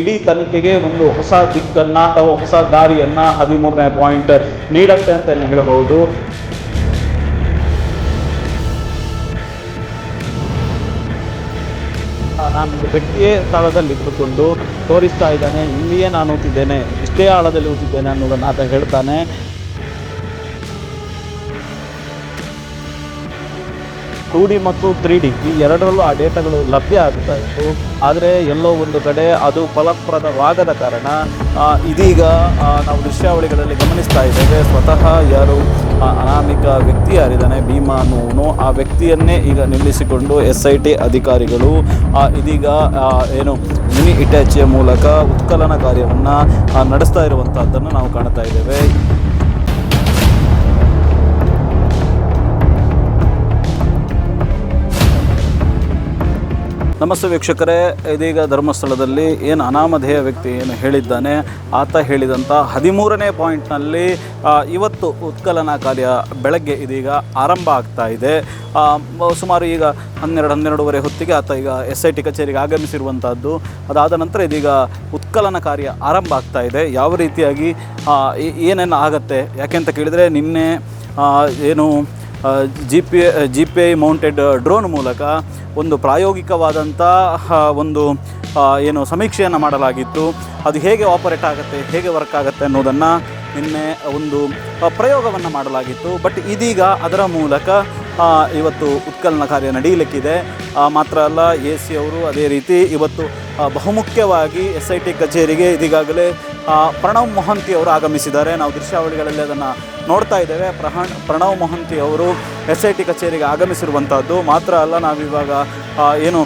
ಇಡೀ ತನಿಖೆಗೆ ಒಂದು ಹೊಸ ದಿಕ್ಕನ್ನು ಅಥವಾ ಹೊಸ ದಾರಿಯನ್ನು ಹದಿಮೂರನೇ ಪಾಯಿಂಟ್ ನೀಡುತ್ತೆ ಅಂತ ಹೇಳಬಹುದು ನಾನು ವ್ಯಕ್ತಿಯೇ ಸ್ಥಳದಲ್ಲಿ ಇದ್ದುಕೊಂಡು ತೋರಿಸ್ತಾ ಇದ್ದಾನೆ. ಇಲ್ಲಿಯೇ ನಾನು ಓದ್ತಿದ್ದೇನೆ ಇಷ್ಟೇ ಆಳದಲ್ಲಿ ಓದ್ತಿದ್ದೇನೆ ಅನ್ನೋದನ್ನು ಆತ ಹೇಳ್ತಾನೆ. ಟೂ ಡಿ ಮತ್ತು ತ್ರೀ ಡಿ ಈ ಎರಡರಲ್ಲೂ ಆ ಡೇಟಾಗಳು ಲಭ್ಯ ಆಗ್ತಾ ಇತ್ತು. ಆದರೆ ಎಲ್ಲೋ ಒಂದು ಕಡೆ ಅದು ಫಲಪ್ರದವಾಗದ ಕಾರಣ ಇದೀಗ ನಾವು ದೃಶ್ಯಾವಳಿಗಳಲ್ಲಿ ಗಮನಿಸ್ತಾ ಇದ್ದೇವೆ. ಸ್ವತಃ ಯಾರು ಅನಾಮಿಕ ವ್ಯಕ್ತಿ ಯಾರಿದ್ದಾನೆ, ಭೀಮಾ ಅನ್ನುವನು ಆ ವ್ಯಕ್ತಿಯನ್ನೇ ಈಗ ನಿಲ್ಲಿಸಿಕೊಂಡು ಎಸ್ ಐ ಟಿ ಅಧಿಕಾರಿಗಳು ಇದೀಗ ಏನು ಮಿನಿ ಇಟ್ಯಾಚಿಯ ಮೂಲಕ ಉತ್ಕಲನ ಕಾರ್ಯವನ್ನು ನಡೆಸ್ತಾ ಇರುವಂಥದ್ದನ್ನು ನಾವು ಕಾಣ್ತಾ ಇದ್ದೇವೆ. ನಮಸ್ತೆ ವೀಕ್ಷಕರೇ, ಇದೀಗ ಧರ್ಮಸ್ಥಳದಲ್ಲಿ ಏನು ಅನಾಮಧೇಯ ವ್ಯಕ್ತಿ ಏನು ಹೇಳಿದ್ದಾನೆ, ಆತ ಹೇಳಿದಂಥ ಹದಿಮೂರನೇ ಪಾಯಿಂಟ್ನಲ್ಲಿ ಇವತ್ತು ಉತ್ಕಲನ ಕಾರ್ಯ ಬೆಳಗ್ಗೆ ಇದೀಗ ಆರಂಭ ಆಗ್ತಾ ಇದೆ. ಸುಮಾರು ಈಗ ಹನ್ನೆರಡು, ಹನ್ನೆರಡೂವರೆ ಹೊತ್ತಿಗೆ ಆತ ಈಗ ಎಸ್ ಐ ಟಿ ಕಚೇರಿಗೆ ಆಗಮಿಸಿರುವಂಥದ್ದು ಅದಾದ ನಂತರ ಇದೀಗ ಉತ್ಕಲನ ಕಾರ್ಯ ಆರಂಭ ಆಗ್ತಾ ಇದೆ. ಯಾವ ರೀತಿಯಾಗಿ ಏನೇನು ಆಗತ್ತೆ, ಯಾಕೆಂತ ಕೇಳಿದರೆ ನಿನ್ನೆ ಏನು G P G P I mounted drone ಮೂಲಕ ಒಂದು ಪ್ರಾಯೋಗಿಕವಾದಂಥ ಒಂದು ಏನು ಸಮೀಕ್ಷೆಯನ್ನು ಮಾಡಲಾಗಿತ್ತು. ಅದು ಹೇಗೆ ಆಪರೇಟ್ ಆಗುತ್ತೆ, ಹೇಗೆ ವರ್ಕ್ ಆಗುತ್ತೆ ಅನ್ನೋದನ್ನು ನಿನ್ನೆ ಒಂದು ಪ್ರಯೋಗವನ್ನು ಮಾಡಲಾಗಿತ್ತು. ಬಟ್ ಇದೀಗ ಅದರ ಮೂಲಕ ಇವತ್ತು ಉತ್ಕಲನ ಕಾರ್ಯ ನಡೆಯಲಿಕ್ಕಿದೆ ಮಾತ್ರ ಅಲ್ಲ ಎ ಸಿ ಅವರು ಅದೇ ರೀತಿ ಇವತ್ತು ಬಹುಮುಖ್ಯವಾಗಿ ಎಸ್ ಐ ಟಿ ಕಚೇರಿಗೆ ಇದೀಗಾಗಲೇ ಪ್ರಣವ್ ಮೊಹಂತಿ ಅವರು ಆಗಮಿಸಿದ್ದಾರೆ. ನಾವು ದೃಶ್ಯಾವಳಿಗಳಲ್ಲಿ ಅದನ್ನು ನೋಡ್ತಾ ಇದ್ದೇವೆ. ಪ್ರಹಣ್, ಪ್ರಣವ್ ಮೊಹಂತಿ ಅವರು ಎಸ್ ಐ ಟಿ ಕಚೇರಿಗೆ ಆಗಮಿಸಿರುವಂಥದ್ದು ಮಾತ್ರ ಅಲ್ಲ, ನಾವಿವಾಗ ಏನು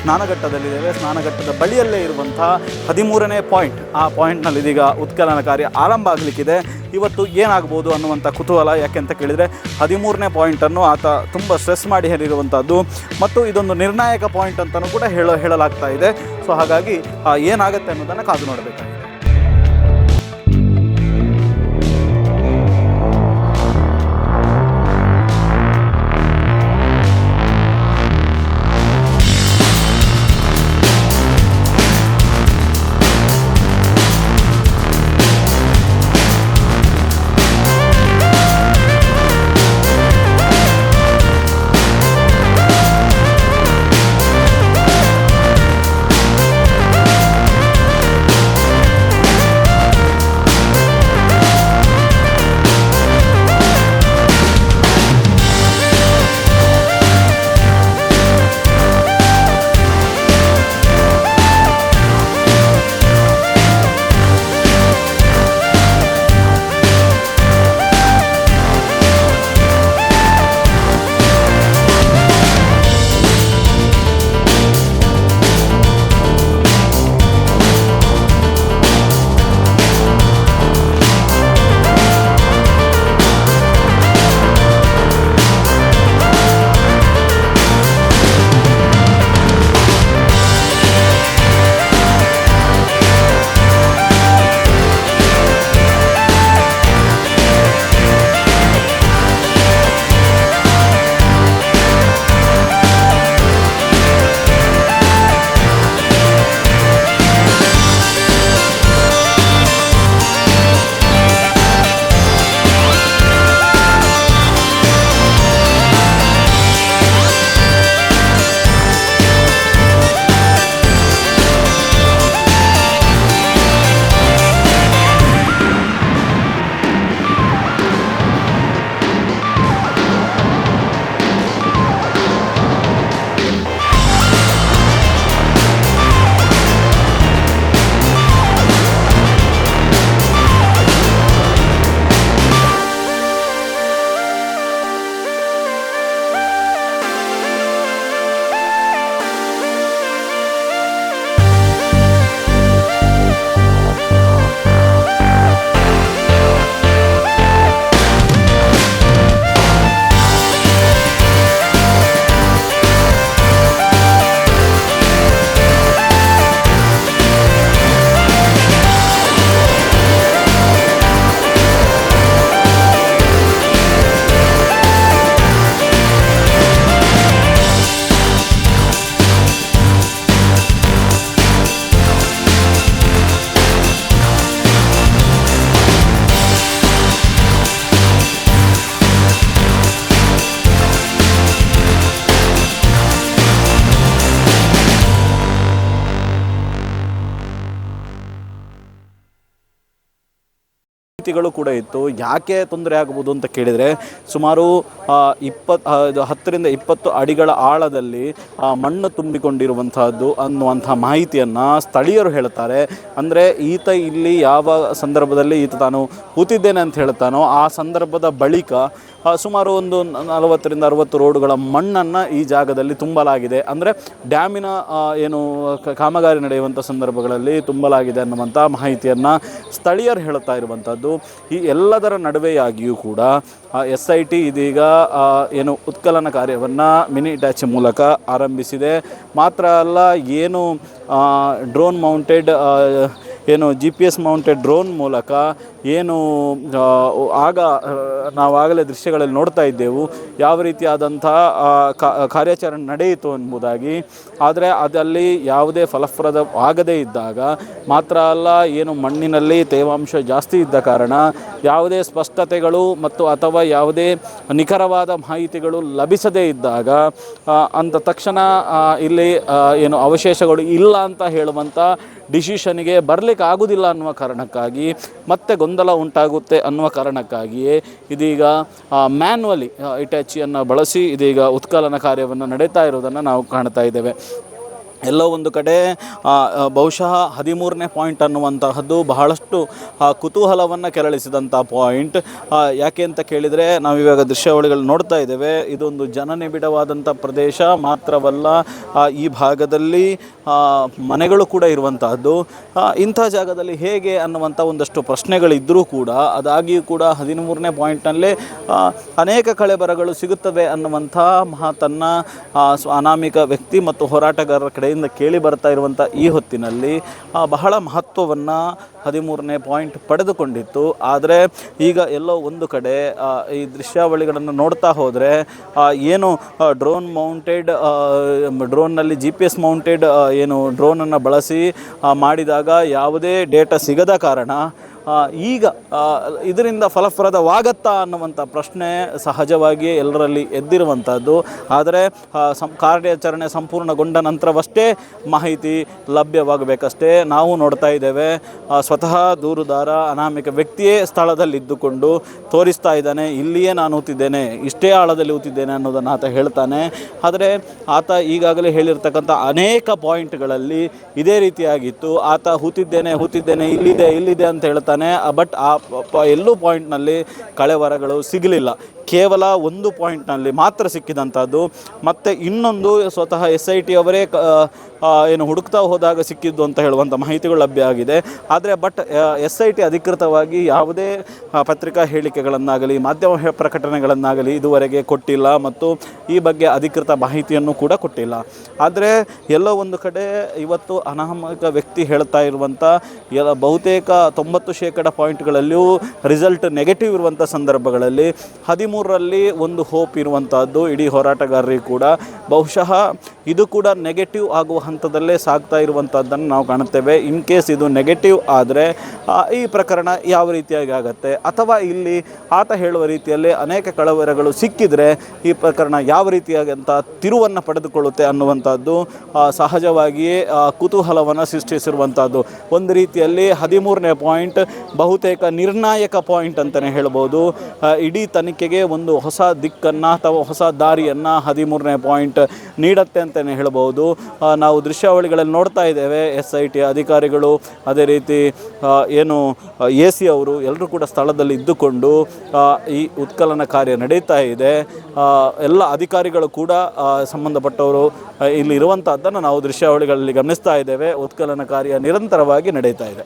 ಸ್ನಾನಘಟ್ಟದಲ್ಲಿದ್ದೇವೆ. ಸ್ನಾನಘಟ್ಟದ ಬಳಿಯಲ್ಲೇ ಇರುವಂಥ ಹದಿಮೂರನೇ ಪಾಯಿಂಟ್. ಆ ಪಾಯಿಂಟ್ನಲ್ಲಿ ಇದೀಗ ಉತ್ಖನನ ಕಾರ್ಯ ಆರಂಭ ಆಗಲಿಕ್ಕಿದೆ. ಇವತ್ತು ಏನಾಗ್ಬೋದು ಅನ್ನುವಂಥ ಕುತೂಹಲ ಯಾಕೆ ಅಂತ ಕೇಳಿದರೆ, ಹದಿಮೂರನೇ ಪಾಯಿಂಟನ್ನು ಆತ ತುಂಬ ಸ್ಟ್ರೆಸ್ ಮಾಡಿ ಹೇಳಿರುವಂಥದ್ದು ಮತ್ತು ಇದೊಂದು ನಿರ್ಣಾಯಕ ಪಾಯಿಂಟ್ ಅಂತಲೂ ಕೂಡ ಹೇಳ, ಹೇಳಲಾಗ್ತಾ ಇದೆ. ಸೊ, ಹಾಗಾಗಿ ಏನಾಗುತ್ತೆ ಅನ್ನೋದನ್ನು ಕಾದು ನೋಡಬೇಕಾಗಿದೆ. ಮಾಹಿತಿಗಳು ಕೂಡ ಇತ್ತು. ಯಾಕೆ ತೊಂದರೆ ಆಗ್ಬೋದು ಅಂತ ಕೇಳಿದರೆ ಸುಮಾರು ಇಪ್ಪತ್ತು ಹತ್ತರಿಂದ ಇಪ್ಪತ್ತು ಅಡಿಗಳ ಆಳದಲ್ಲಿ ಆ, ಮಣ್ಣು ತುಂಬಿಕೊಂಡಿರುವಂತಹದ್ದು ಅನ್ನುವಂಥ ಮಾಹಿತಿಯನ್ನು ಸ್ಥಳೀಯರು ಹೇಳ್ತಾರೆ ಅಂದರೆ ಈತ ಇಲ್ಲಿ ಯಾವ ಸಂದರ್ಭದಲ್ಲಿ ಈತ ತಾನು ಕೂತಿದ್ದೇನೆ ಅಂತ ಹೇಳ್ತಾನೋ ಆ ಸಂದರ್ಭದ ಬಳಿಕ ಸುಮಾರು ಒಂದು ನಲವತ್ತರಿಂದ ಅರವತ್ತು ರೋಡುಗಳ ಮಣ್ಣನ್ನು ಈ ಜಾಗದಲ್ಲಿ ತುಂಬಲಾಗಿದೆ. ಅಂದರೆ ಡ್ಯಾಮಿನ ಏನು ಕಾಮಗಾರಿ ನಡೆಯುವಂಥ ಸಂದರ್ಭಗಳಲ್ಲಿ ತುಂಬಲಾಗಿದೆ ಅನ್ನುವಂಥ ಮಾಹಿತಿಯನ್ನು ಸ್ಥಳೀಯರು ಹೇಳ್ತಾ ಇರುವಂಥದ್ದು ಈ ಎಲ್ಲದರ ನಡುವೆಯಾಗಿಯೂ ಕೂಡ ಎಸ್ ಐ ಟಿ ಇದೀಗ ಏನು ಉತ್ಕಲನ ಕಾರ್ಯವನ್ನು ಮಿನಿ ಟ್ಯಾಚ್ ಮೂಲಕ ಆರಂಭಿಸಿದೆ. ಮಾತ್ರ ಅಲ್ಲ, ಏನು ಡ್ರೋನ್ ಮೌಂಟೆಡ್ ಏನು G P S mounted drone ಮೂಲಕ ಏನು ಆಗ ನಾವಾಗಲೇ ದೃಶ್ಯಗಳಲ್ಲಿ ನೋಡ್ತಾ ಇದ್ದೆವು. ಯಾವ ರೀತಿಯಾದಂಥ ಕಾರ್ಯಾಚರಣೆ ನಡೆಯಿತು ಎಂಬುದಾಗಿ. ಆದರೆ ಅದಲ್ಲಿ ಯಾವುದೇ ಫಲಪ್ರದ ಆಗದೇ ಇದ್ದಾಗ ಮಾತ್ರ ಅಲ್ಲ, ಏನು ಮಣ್ಣಿನಲ್ಲಿ ತೇವಾಂಶ ಜಾಸ್ತಿ ಇದ್ದ ಕಾರಣ ಯಾವುದೇ ಸ್ಪಷ್ಟತೆಗಳು ಮತ್ತು ಅಥವಾ ಯಾವುದೇ ನಿಖರವಾದ ಮಾಹಿತಿಗಳು ಲಭಿಸದೇ ಇದ್ದಾಗ ಅಂತ ತಕ್ಷಣ ಇಲ್ಲಿ ಏನು ಅವಶೇಷಗಳು ಇಲ್ಲ ಅಂತ ಹೇಳುವಂಥ ಡಿಸಿಷನ್ಗೆ ಬರಲಿಕ್ಕೆ ಆಗುವುದಿಲ್ಲ ಅನ್ನುವ ಕಾರಣಕ್ಕಾಗಿ ಮತ್ತೆ ಉಂಟಾಗುತ್ತೆ ಅನ್ನುವ ಕಾರಣಕ್ಕಾಗಿಯೇ ಇದೀಗ ಮ್ಯಾನ್ವಲಿ ಇಟ್ಯಾಚಿಯನ್ನು ಬಳಸಿ ಇದೀಗ ಉತ್ಕಲನ ಕಾರ್ಯವನ್ನು ನಡೀತಾ ಇರೋದನ್ನು ನಾವು ಕಾಣ್ತಾ ಇದ್ದೇವೆ. ಎಲ್ಲೋ ಒಂದು ಕಡೆ ಬಹುಶಃ ಹದಿಮೂರನೇ ಪಾಯಿಂಟ್ ಅನ್ನುವಂತಹದ್ದು ಬಹಳಷ್ಟು ಕುತೂಹಲವನ್ನು ಕೆರಳಿಸಿದಂಥ ಪಾಯಿಂಟ್. ಯಾಕೆ ಅಂತ ಕೇಳಿದರೆ ನಾವು ಇವಾಗ ದೃಶ್ಯಾವಳಿಗಳು ನೋಡ್ತಾ ಇದ್ದೇವೆ. ಇದೊಂದು ಜನನಿಬಿಡವಾದಂಥ ಪ್ರದೇಶ, ಮಾತ್ರವಲ್ಲ ಈ ಭಾಗದಲ್ಲಿ ಮನೆಗಳು ಕೂಡ ಇರುವಂತಹದ್ದು. ಇಂಥ ಜಾಗದಲ್ಲಿ ಹೇಗೆ ಅನ್ನುವಂಥ ಒಂದಷ್ಟು ಪ್ರಶ್ನೆಗಳಿದ್ದರೂ ಕೂಡ, ಅದಾಗಿಯೂ ಕೂಡ ಹದಿಮೂರನೇ ಪಾಯಿಂಟ್ನಲ್ಲೇ ಅನೇಕ ಕಳೆಬರಗಳು ಸಿಗುತ್ತವೆ ಅನ್ನುವಂಥ ಮಹಾತನ್ನ ಅನಾಮಿಕ ವ್ಯಕ್ತಿ ಮತ್ತು ಹೋರಾಟಗಾರರ ಕಡೆಯಿಂದ ಕೇಳಿ ಬರ್ತಾ ಇರುವಂಥ ಈ ಹೊತ್ತಿನಲ್ಲಿ ಬಹಳ ಮಹತ್ವವನ್ನು ಹದಿಮೂರನೇ ಪಾಯಿಂಟ್ ಪಡೆದುಕೊಂಡಿತ್ತು. ಆದರೆ ಈಗ ಎಲ್ಲೋ ಒಂದು ಕಡೆ ಈ ದೃಶ್ಯಾವಳಿಗಳನ್ನು ನೋಡ್ತಾ ಹೋದರೆ ಏನು ಡ್ರೋನ್ ಮೌಂಟೆಡ್ ಡ್ರೋನ್ನಲ್ಲಿ ಜಿ ಪಿ ಎಸ್ ಮೌಂಟೆಡ್ ಏನು ಡ್ರೋನನ್ನು ಬಳಸಿ ಮಾಡಿದಾಗ ಯಾವುದೇ ಡೇಟಾ ಸಿಗದ ಕಾರಣ ಈಗ ಇದರಿಂದ ಫಲಪ್ರದವಾಗತ್ತಾ ಅನ್ನುವಂಥ ಪ್ರಶ್ನೆ ಸಹಜವಾಗಿ ಎಲ್ಲರಲ್ಲಿ ಎದ್ದಿರುವಂಥದ್ದು. ಆದರೆ ಸಂ, ಕಾರ್ಯಾಚರಣೆ ಸಂಪೂರ್ಣಗೊಂಡ ನಂತರವಷ್ಟೇ ಮಾಹಿತಿ ಲಭ್ಯವಾಗಬೇಕಷ್ಟೇ ನಾವು ನೋಡ್ತಾ ಇದ್ದೇವೆ. ಸ್ವತಃ ದೂರುದಾರ, ಅನಾಮಿಕ ವ್ಯಕ್ತಿಯೇ ಸ್ಥಳದಲ್ಲಿದ್ದುಕೊಂಡು ತೋರಿಸ್ತಾ ಇದ್ದಾನೆ, ಇಲ್ಲಿಯೇ ನಾನು ಊತಿದ್ದೇನೆ, ಇಷ್ಟೇ ಆಳದಲ್ಲಿ ಊತಿದ್ದೇನೆ ಅನ್ನೋದನ್ನು ಆತ ಹೇಳ್ತಾನೆ. ಆದರೆ, ಆತ ಈಗಾಗಲೇ ಹೇಳಿರ್ತಕ್ಕಂಥ ಅನೇಕ ಪಾಯಿಂಟ್ಗಳಲ್ಲಿ ಇದೇ ರೀತಿಯಾಗಿತ್ತು. ಆತ ಹೂತಿದ್ದೇನೆ ಹೂತಿದ್ದೇನೆ ಇಲ್ಲಿದೆ ಇಲ್ಲಿದೆ ಅಂತ ಹೇಳ್ತಾನೆ ಬಟ್ ಆ ಎಲ್ಲೂ ಪಾಯಿಂಟ್ನಲ್ಲಿ ಕಳೆವರಗಳು ಸಿಗಲಿಲ್ಲ. ಕೇವಲ ಒಂದು ಪಾಯಿಂಟ್ನಲ್ಲಿ ಮಾತ್ರ ಸಿಕ್ಕಿದಂಥದ್ದು. ಮತ್ತು ಇನ್ನೊಂದು ಸ್ವತಃ ಎಸ್ ಐ ಟಿ ಅವರೇ ಏನು ಹುಡುಕ್ತಾ ಹೋದಾಗ ಸಿಕ್ಕಿದ್ದು ಅಂತ ಹೇಳುವಂಥ ಮಾಹಿತಿಗಳು ಲಭ್ಯ ಆಗಿದೆ. ಆದರೆ ಬಟ್ ಎಸ್ ಐ ಟಿ ಅಧಿಕೃತವಾಗಿ ಯಾವುದೇ ಪತ್ರಿಕಾ ಹೇಳಿಕೆಗಳನ್ನಾಗಲಿ, ಮಾಧ್ಯಮ ಪ್ರಕಟಣೆಗಳನ್ನಾಗಲಿ ಇದುವರೆಗೆ ಕೊಟ್ಟಿಲ್ಲ ಮತ್ತು ಈ ಬಗ್ಗೆ ಅಧಿಕೃತ ಮಾಹಿತಿಯನ್ನು ಕೂಡ ಕೊಟ್ಟಿಲ್ಲ. ಆದರೆ ಎಲ್ಲೋ ಒಂದು ಕಡೆ ಇವತ್ತು ಅನಾಮಕ ವ್ಯಕ್ತಿ ಹೇಳ್ತಾ ಇರುವಂಥ, ಎಲ್ಲ ಬಹುತೇಕ ತೊಂಬತ್ತು ಶೇಕಡ ಪಾಯಿಂಟ್ಗಳಲ್ಲಿಯೂ ರಿಸಲ್ಟ್ ನೆಗೆಟಿವ್ ಇರುವಂಥ ಸಂದರ್ಭಗಳಲ್ಲಿ ಹದಿಮೂರರಲ್ಲಿ ಒಂದು ಹೋಪ್ ಇರುವಂಥದ್ದು ಇಡೀ ಹೋರಾಟಗಾರರಿಗೆ ಕೂಡ. ಬಹುಶಃ ಇದು ಕೂಡ ನೆಗೆಟಿವ್ ಆಗುವ ಹಂತದಲ್ಲೇ ಸಾಗ್ತಾ ಇರುವಂಥದ್ದನ್ನು ನಾವು ಕಾಣುತ್ತೇವೆ. ಇನ್ ಕೇಸ್ ಇದು ನೆಗೆಟಿವ್ ಆದರೆ ಈ ಪ್ರಕರಣ ಯಾವ ರೀತಿಯಾಗಿ ಆಗುತ್ತೆ? ಅಥವಾ ಇಲ್ಲಿ ಆತ ಹೇಳುವ ರೀತಿಯಲ್ಲಿ ಅನೇಕ ಕಳವರಗಳು ಸಿಕ್ಕಿದರೆ ಈ ಪ್ರಕರಣ ಯಾವ ರೀತಿಯಾಗಿ ಅಂತ ತಿರುವನ್ನು ಪಡೆದುಕೊಳ್ಳುತ್ತೆ ಅನ್ನುವಂಥದ್ದು ಸಹಜವಾಗಿಯೇ ಕುತೂಹಲವನ್ನು ಸೃಷ್ಟಿಸಿರುವಂಥದ್ದು ಒಂದು ರೀತಿಯಲ್ಲಿ ಹದಿಮೂರನೇ ಪಾಯಿಂಟ್ ಬಹುತೇಕ ನಿರ್ಣಾಯಕ ಪಾಯಿಂಟ್ ಅಂತಲೇ ಹೇಳ್ಬೋದು. ಇಡೀ ತನಿಖೆಗೆ ಒಂದು ಹೊಸ ದಿಕ್ಕನ್ನು ಅಥವಾ ಹೊಸ ದಾರಿಯನ್ನು ಹದಿಮೂರನೇ ಪಾಯಿಂಟ್ ನೀಡುತ್ತೆ ಅಂತಲೇ ಹೇಳ್ಬೋದು. ನಾವು ದೃಶ್ಯಾವಳಿಗಳಲ್ಲಿ ನೋಡ್ತಾ ಇದ್ದೇವೆ. ಎಸ್ ಐ ಟಿ ಅಧಿಕಾರಿಗಳು, ಅದೇ ರೀತಿ ಏನು ಎ ಸಿ ಅವರು ಎಲ್ಲರೂ ಕೂಡ ಸ್ಥಳದಲ್ಲಿ ಇದ್ದುಕೊಂಡು ಈ ಉತ್ಕಲನ ಕಾರ್ಯ ನಡೀತಾ ಇದೆ. ಎಲ್ಲ ಅಧಿಕಾರಿಗಳು ಕೂಡ ಸಂಬಂಧಪಟ್ಟವರು ಇಲ್ಲಿ ಇರುವಂಥದ್ದನ್ನು ನಾವು ದೃಶ್ಯಾವಳಿಗಳಲ್ಲಿ ಗಮನಿಸ್ತಾ ಇದ್ದೇವೆ. ಉತ್ಕಲನ ಕಾರ್ಯ ನಿರಂತರವಾಗಿ ನಡೀತಾ ಇದೆ.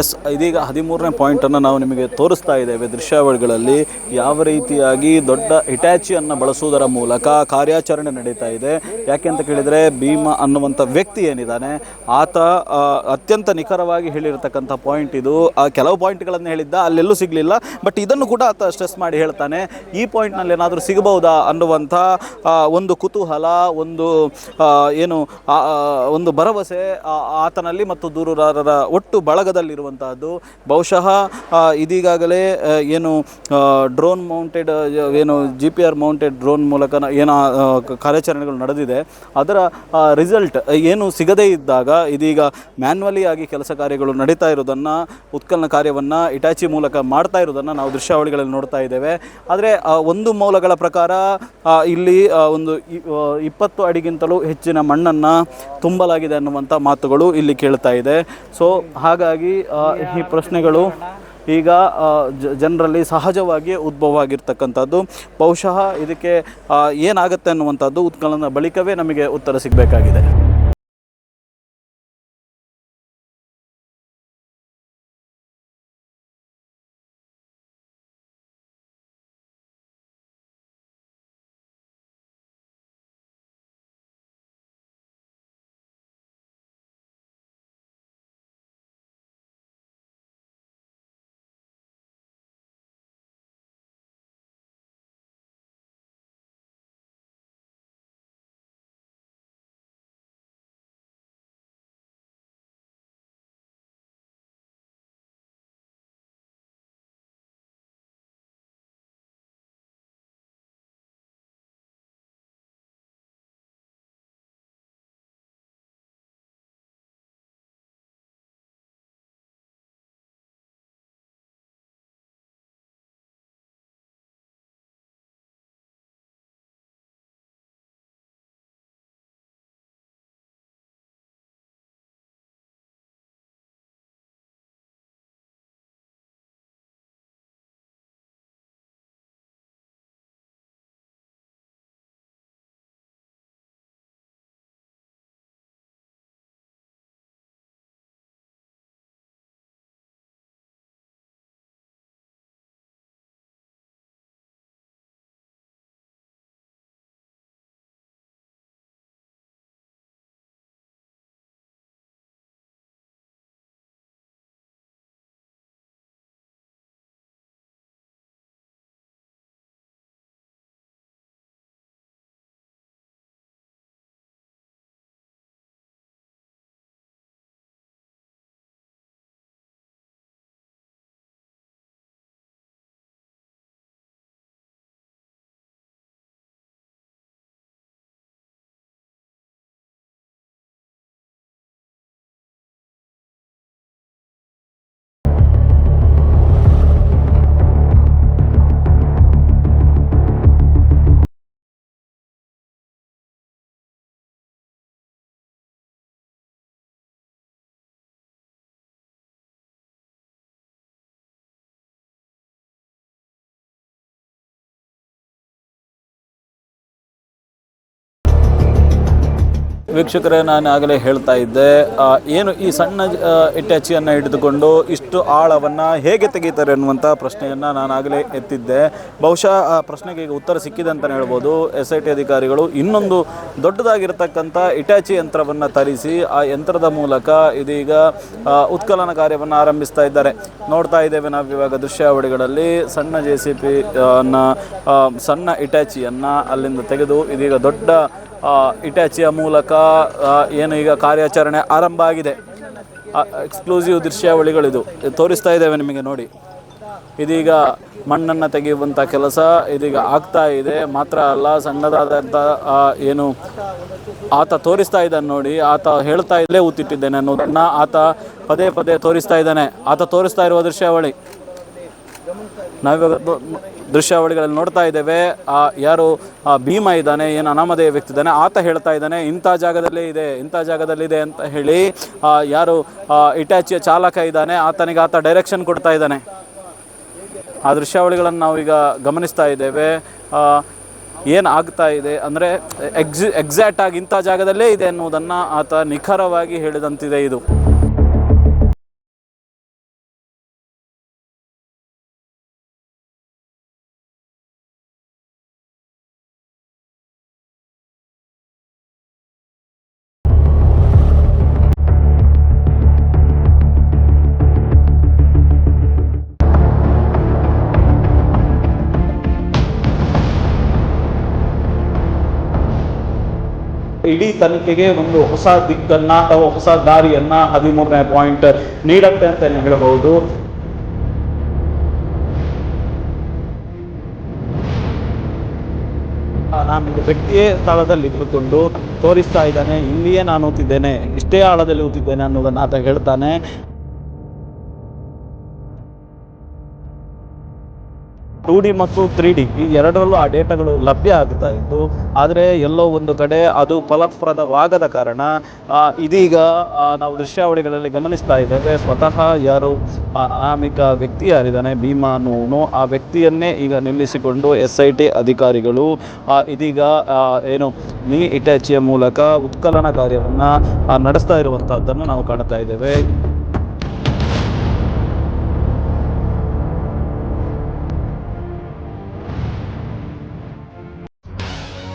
ಎಸ್ ಇದೀಗ ಹದಿಮೂರನೇ ಪಾಯಿಂಟನ್ನು ನಾವು ನಿಮಗೆ ತೋರಿಸ್ತಾ ಇದ್ದೇವೆ ದೃಶ್ಯಾವಳಿಗಳಲ್ಲಿ. ಯಾವ ರೀತಿಯಾಗಿ ದೊಡ್ಡ ಹಿಟ್ಯಾಚಿಯನ್ನು ಬಳಸುವುದರ ಮೂಲಕ ಕಾರ್ಯಾಚರಣೆ ನಡೀತಾ ಇದೆ. ಯಾಕೆ ಅಂತ ಕೇಳಿದರೆ ಭೀಮ ಅನ್ನುವಂಥ ವ್ಯಕ್ತಿ ಏನಿದ್ದಾನೆ ಆತ ಅತ್ಯಂತ ನಿಖರವಾಗಿ ಹೇಳಿರ್ತಕ್ಕಂಥ ಪಾಯಿಂಟ್ ಇದು. ಆ, ಕೆಲವು ಪಾಯಿಂಟ್ಗಳನ್ನು ಹೇಳಿದ್ದ ಅಲ್ಲೆಲ್ಲೂ ಸಿಗಲಿಲ್ಲ ಬಟ್ ಇದನ್ನು ಕೂಡ ಆತ ಸ್ಟ್ರೆಸ್ ಮಾಡಿ ಹೇಳ್ತಾನೆ. ಈ ಪಾಯಿಂಟ್ನಲ್ಲಿ ಏನಾದರೂ ಸಿಗಬಹುದಾ ಅನ್ನುವಂಥ ಒಂದು ಕುತೂಹಲ ಒಂದು ಏನು ಒಂದು ಭರವಸೆ ಆತನಲ್ಲಿ ಮತ್ತು ದೂರುದಾರರ ಒಟ್ಟು ಬಳಗದಲ್ಲಿರುವಂತಹದ್ದು ಬಹುಶಃ ಇದೀಗಾಗಲೇ ಏನು ಡ್ರೋನ್ ಮೌಂಟೆಡ್ ಏನು G P R mounted drone ಮೂಲಕ ಏನೋ ಕಾರ್ಯಾಚರಣೆಗಳು ನಡೆದಿದೆ. ಅದರ ರಿಸಲ್ಟ್ ಏನು ಸಿಗದೇ ಇದ್ದಾಗ, ಇದೀಗ ಮ್ಯಾನ್ವಲಿ ಆಗಿ ಕೆಲಸ ಕಾರ್ಯಗಳು ನಡೀತಾ ಇರೋದನ್ನು ಉತ್ಕಲನ ಕಾರ್ಯವನ್ನು ಇಟಾಚಿ ಮೂಲಕ ಮಾಡ್ತಾ ಇರೋದನ್ನು ನಾವು ದೃಶ್ಯಾವಳಿಗಳಲ್ಲಿ ನೋಡ್ತಾ ಇದ್ದೇವೆ. ಆದರೆ ಒಂದು ಮೂಲಗಳ ಪ್ರಕಾರ ಇಲ್ಲಿ ಒಂದು ಇಪ್ಪತ್ತು ಅಡಿಗಿಂತಲೂ ಹೆಚ್ಚಿನ ಮಣ್ಣನ್ನು ತುಂಬಲಾಗಿದೆ ಅನ್ನುವಂಥ ಮಾತುಗಳು ಇಲ್ಲಿ ಕೇಳ್ತಾ ಇದೆ. ಸೊ ಹಾಗಾಗಿ ಈ ಪ್ರಶ್ನೆಗಳು ಈಗ ಜನರಲ್ಲಿ ಸಹಜವಾಗಿ ಉದ್ಭವ ಆಗಿರ್ತಕ್ಕಂಥದ್ದು ಬಹುಶಃ ಇದಕ್ಕೆ ಏನಾಗುತ್ತೆ ಅನ್ನುವಂಥದ್ದು ಉತ್ಕಲನ ಬಳಿಕವೇ ನಮಗೆ ಉತ್ತರ ಸಿಗಬೇಕಾಗಿದೆ. ವೀಕ್ಷಕರೇ, ನಾನು ಆಗಲೇ ಹೇಳ್ತಾ ಇದ್ದೆ ಏನು ಈ ಸಣ್ಣ ಇಟ್ಯಾಚಿಯನ್ನು ಹಿಡಿದುಕೊಂಡು ಇಷ್ಟು ಆಳವನ್ನು ಹೇಗೆ ತೆಗೀತಾರೆ ಅನ್ನುವಂಥ ಪ್ರಶ್ನೆಯನ್ನು ನಾನು ಆಗಲೇ ಎತ್ತಿದ್ದೆ. ಬಹುಶಃ ಆ ಪ್ರಶ್ನೆಗೆ ಈಗ ಉತ್ತರ ಸಿಕ್ಕಿದೆ ಅಂತಲೇ ಹೇಳ್ಬೋದು. ಎಸ್ ಐ ಟಿ ಅಧಿಕಾರಿಗಳು ಇನ್ನೊಂದು ದೊಡ್ಡದಾಗಿರ್ತಕ್ಕಂಥ ಇಟ್ಯಾಚಿ ಯಂತ್ರವನ್ನು ತರಿಸಿ, ಆ ಯಂತ್ರದ ಮೂಲಕ ಇದೀಗ ಉತ್ಕಲನ ಕಾರ್ಯವನ್ನು ಆರಂಭಿಸ್ತಾ ಇದ್ದಾರೆ. ನೋಡ್ತಾ ಇದ್ದೇವೆ ನಾವು ಇವಾಗ ದೃಶ್ಯಾವಳಿಗಳಲ್ಲಿ, ಸಣ್ಣ ಜೆ ಸಿ ಪಿ ಸಣ್ಣ ಇಟ್ಯಾಚಿಯನ್ನು ಅಲ್ಲಿಂದ ತೆಗೆದು ಇದೀಗ ದೊಡ್ಡ ಇಟ್ಯಾಚಿಯ ಮೂಲಕ ಏನು ಈಗ ಕಾರ್ಯಾಚರಣೆ ಆರಂಭ ಆಗಿದೆ. ಎಕ್ಸ್ಕ್ಲೂಸಿವ್ ದೃಶ್ಯಾವಳಿಗಳಿದು ತೋರಿಸ್ತಾ ಇದ್ದೇವೆ ನಿಮಗೆ ನೋಡಿ. ಇದೀಗ ಮಣ್ಣನ್ನು ತೆಗೆಯುವಂಥ ಕೆಲಸ ಇದೀಗ ಆಗ್ತಾ ಇದೆ. ಮಾತ್ರ ಅಲ್ಲ ಸಣ್ಣದಾದಂಥ ಏನು ಆತ ತೋರಿಸ್ತಾ ಇದ್ದಾನೆ ನೋಡಿ. ಆತ ಹೇಳ್ತಾ ಇಲ್ಲೇ ಊತಿಟ್ಟಿದ್ದೇನೆ ಅನ್ನೋದನ್ನು ಆತ ಪದೇ ಪದೇ ತೋರಿಸ್ತಾ ಇದ್ದಾನೆ. ಆತ ತೋರಿಸ್ತಾ ಇರುವ ದೃಶ್ಯಾವಳಿ. ನಾವಿವಾಗ ದೃಶ್ಯಾವಳಿಗಳಲ್ಲಿ ನೋಡ್ತಾ ಇದ್ದೇವೆ. ಯಾರು ಭೀಮ ಇದ್ದಾನೆ, ಏನು ಅನಾಮಧೇಯ ವ್ಯಕ್ತಿ ಇದ್ದಾನೆ, ಆತ ಹೇಳ್ತಾ ಇದ್ದಾನೆ, ಇಂಥ ಜಾಗದಲ್ಲೇ ಇದೆ, ಇಂಥ ಜಾಗದಲ್ಲಿದೆ ಅಂತ ಹೇಳಿ ಯಾರು ಇಟ್ಯಾಚಿಯ ಚಾಲಕ ಇದ್ದಾನೆ, ಆತನಿಗೆ ಆತ ಡೈರೆಕ್ಷನ್ ಕೊಡ್ತಾ ಇದ್ದಾನೆ. ಆ ದೃಶ್ಯಾವಳಿಗಳನ್ನು ನಾವೀಗ ಗಮನಿಸ್ತಾ ಇದ್ದೇವೆ. ಏನು ಆಗ್ತಾ ಇದೆ ಅಂದರೆ, ಎಕ್ಸ್ ಎಕ್ಸಾಕ್ಟ್ ಆಗಿ ಇಂಥ ಜಾಗದಲ್ಲೇ ಇದೆ ಅನ್ನೋದನ್ನು ಆತ ನಿಖರವಾಗಿ ಹೇಳಿದಂತಿದೆ ಇದು. ಇಡೀ ತನಿಖೆಗೆ ಒಂದು ಹೊಸ ದಿಕ್ಕನ್ನ ಅಥವಾ ಹೊಸ ದಾರಿಯನ್ನ ಹದಿಮೂರನೇ ಪಾಯಿಂಟ್ ನೀಡುತ್ತೆ ಅಂತ ಹೇಳಬಹುದು ನಾನು ವ್ಯಕ್ತಿಯೇ ಸ್ಥಳದಲ್ಲಿ ಇದ್ದುಕೊಂಡು ತೋರಿಸ್ತಾ ಇದ್ದಾನೆ, ಇಲ್ಲಿಯೇ ನಾನು ಓದ್ತಿದ್ದೇನೆ, ಇಷ್ಟೇ ಆಳದಲ್ಲಿ ಓದ್ತಿದ್ದೇನೆ ಅನ್ನೋದನ್ನ ಆತ ಹೇಳ್ತಾನೆ. ಟೂ ಡಿ ಮತ್ತು ತ್ರೀ ಡಿ ಈ ಎರಡರಲ್ಲೂ ಆ ಡೇಟಾಗಳು ಲಭ್ಯ ಆಗ್ತಾ ಇತ್ತು. ಆದರೆ ಎಲ್ಲೋ ಒಂದು ಕಡೆ ಅದು ಫಲಪ್ರದವಾಗದ ಕಾರಣ ಇದೀಗ ನಾವು ದೃಶ್ಯಾವಳಿಗಳಲ್ಲಿ ಗಮನಿಸ್ತಾ ಇದ್ದೇವೆ, ಸ್ವತಃ ಯಾರು ಅನಾಮಿಕ ವ್ಯಕ್ತಿ ಯಾರಿದ್ದಾನೆ, ಭೀಮಾ ಅನ್ನುವನು ಆ ವ್ಯಕ್ತಿಯನ್ನೇ ಈಗ ನಿಲ್ಲಿಸಿಕೊಂಡು ಎಸ್ ಐ ಟಿ ಅಧಿಕಾರಿಗಳು ಇದೀಗ ಏನು ನೀ ಇಟಾಚಿಯ ಮೂಲಕ ಉತ್ಕಲನ ಕಾರ್ಯವನ್ನು ನಡೆಸ್ತಾ ಇರುವಂತಹದ್ದನ್ನು ನಾವು ಕಾಣ್ತಾ ಇದ್ದೇವೆ.